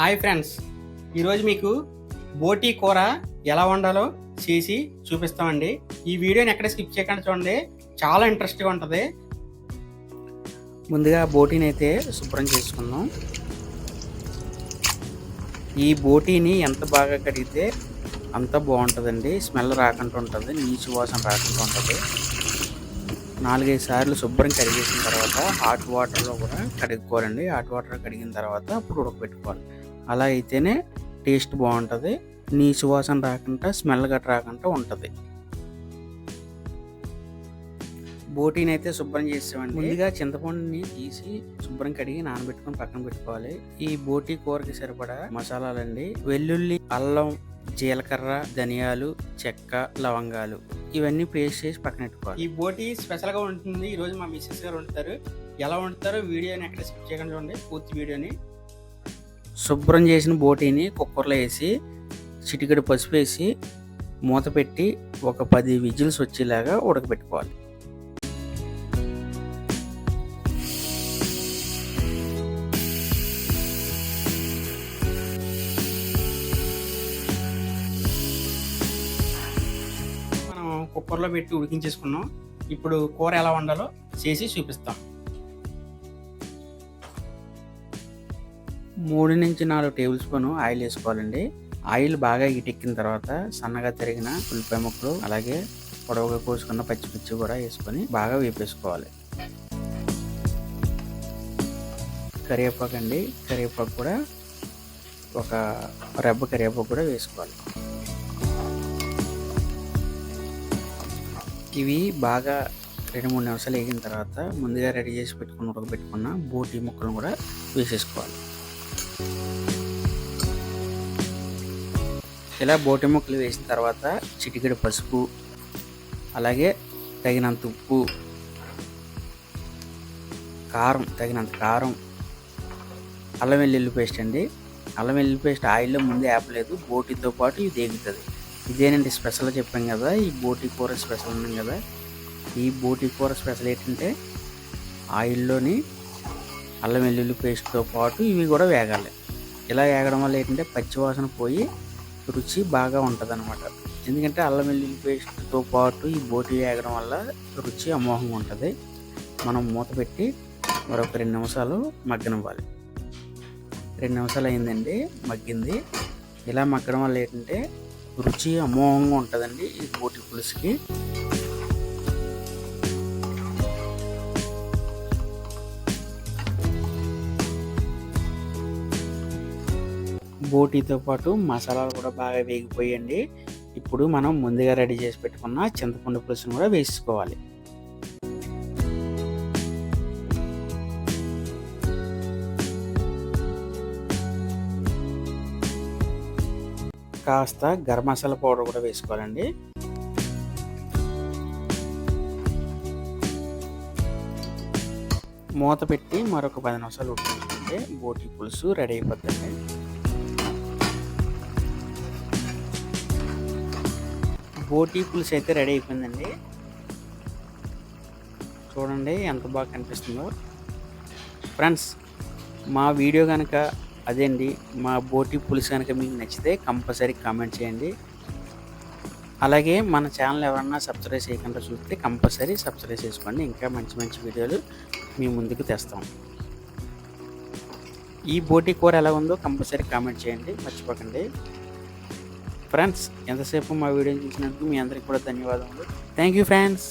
Hi friends. ఈరోజు మీకు బోటీ కూర ఎలా వండాలో చేసి చూపిస్తామండి. ఈ వీడియోని ఎక్కడ స్కిప్ చేయకుండా చూడండి. చాలా ఇంట్రెస్ట్గా ఉంటుంది. ముందుగా బోటీని అయితే శుభ్రం చేసుకుందాం. ఈ బోటీని ఎంత బాగా కడిగితే అంత బాగుంటుందండి. స్మెల్ రాకుండా ఉంటుంది. నీచు వాసన రాకుండా ఉంటుంది. నాలుగైదు సార్లు శుభ్రం కడిగేసిన తర్వాత హాట్ వాటర్లో కూడా కడుక్కోవాలండి. హాట్ వాటర్ కడిగిన తర్వాత అప్పుడు ఉడకబెట్టుకోవాలి. అలా అయితేనే టేస్ట్ బాగుంటుంది. నీ సువాసన రాకుండా స్మెల్ గట్రా రాకుండా ఉంటుంది. బోటీని అయితే శుభ్రం చేసామండి ముందుగా చింతపండుని తీసి శుభ్రం కడిగి నానబెట్టుకొని పక్కన పెట్టుకోవాలి. ఈ బోటీ కూరకి సరిపడా మసాలాలండి. వెల్లుల్లి అల్లం జీలకర్ర ధనియాలు చెక్క లవంగాలు ఇవన్నీ పేస్ట్ చేసి పక్కన పెట్టుకోవాలి. ఈ బోటీ స్పెషల్గా ఉంటుంది ఈ రోజు మా మిస్సెస్ గారు వండుతారు. ఎలా వండుతారో వీడియోని ఎక్కడ స్కిప్ చేయకుండా చూడండి. పూర్తి వీడియోని శుభ్రం చేసిన బోటీని కుక్కర్లో వేసి చిటికెడు పసుపు వేసి మూత పెట్టి ఒక పది విజిల్స్ వచ్చేలాగా ఉడకబెట్టుకోవాలి. మనం కుక్కర్లో పెట్టి ఉడికించేసుకున్నాం. ఇప్పుడు కూర ఎలా వండాలో చేసి చూపిస్తాం. మూడు నుంచి నాలుగు టేబుల్ స్పూన్ ఆయిల్ వేసుకోవాలండి. ఆయిల్ బాగా ఇటెక్కిన తర్వాత సన్నగా తరిగిన ఉల్లిపాయ ముక్కలు అలాగే పొడవుగా కోసుకున్న పచ్చిమిర్చి కూడా వేసుకొని బాగా వేపేసుకోవాలి. కరివేపాకు అండి. కరివేపాకు కూడా ఒక రెబ్బ కరివేపాకు కూడా వేసుకోవాలి. ఇవి బాగా రెండు మూడు నిమిషాలు వేగిన తర్వాత ముందుగా రెడీ చేసి పెట్టుకున్న ఉడకబెట్టుకున్న బోటి ముక్కలను కూడా వేసేసుకోవాలి. ఇలా బోటి ముక్కలు వేసిన తర్వాత చిటికెడు పసుపు అలాగే తగినంత ఉప్పు కారం తగినంత కారం అల్లం వెల్లుల్లి పేస్ట్ అండి. అల్లం వెల్లుల్లి పేస్ట్ ఆయిల్లో ముందే ఆపలేదు బోటితో పాటు ఇది ఎగుతుంది ఇదేనండి స్పెషల్ చెప్పాం కదా ఈ బోటి కూర స్పెషల్ ఉన్నాం కదా. ఈ బోటి కూర స్పెషల్ ఏంటంటే ఆయిల్లోని అల్లం వెల్లుల్లి పేస్ట్తో పాటు ఇవి కూడా వేగాలి. ఇలా వేగడం వల్ల ఏంటంటే పచ్చివాసన పోయి రుచి బాగా ఉంటుంది అనమాట ఎందుకంటే అల్లం వెల్లుల్లి పేస్ట్తో పాటు ఈ బోటి వేగడం వల్ల రుచి అమోఘంగా ఉంటుంది. మనం మూత పెట్టి మరొక రెండు నిమిషాలు మగ్గనివ్వాలి. రెండు నిమిషాలు అయిందండి మగ్గింది. ఇలా మగ్గడం వల్ల ఏంటంటే రుచి అమోఘంగా ఉంటుందండి ఈ బోటి పులుసుకి. బోటీతో పాటు మసాలాలు కూడా బాగా వేగిపోయండి. ఇప్పుడు మనం ముందుగా రెడీ చేసి పెట్టుకున్న చింతపండు పులుసును కూడా వేసుకోవాలి. కాస్త గరం మసాలా పౌడర్ కూడా వేసుకోవాలండి. మూత పెట్టి మరొక పది నిమిషాలు ఉడికించుకుంటే బోటి పులుసు రెడీ అయిపోతుంది బోటి పులుసు అయితే రెడీ అయిపోయిందండి. చూడండి ఎంత బాగా కనిపిస్తుందో. ఫ్రెండ్స్ మా వీడియో కనుక అదేండి మా బోటి పులుసు కనుక మీకు నచ్చితే కంపల్సరీ కామెంట్ చేయండి. అలాగే మన ఛానల్ ఎవరన్నా సబ్స్క్రైబ్ చేయకుండా చూస్తే కంపల్సరీ సబ్స్క్రైబ్ చేసుకోండి. ఇంకా మంచి మంచి వీడియోలు మీ ముందుకు తెస్తాం. ఈ బోటి కూర ఎలా ఉందో కంపల్సరీ కామెంట్ చేయండి. మర్చిపోకండి. ఫ్రెండ్స్ ఎంతసేపు మా వీడియోని చూసినందుకు మీ అందరికీ కూడా ధన్యవాదములు. Thank you friends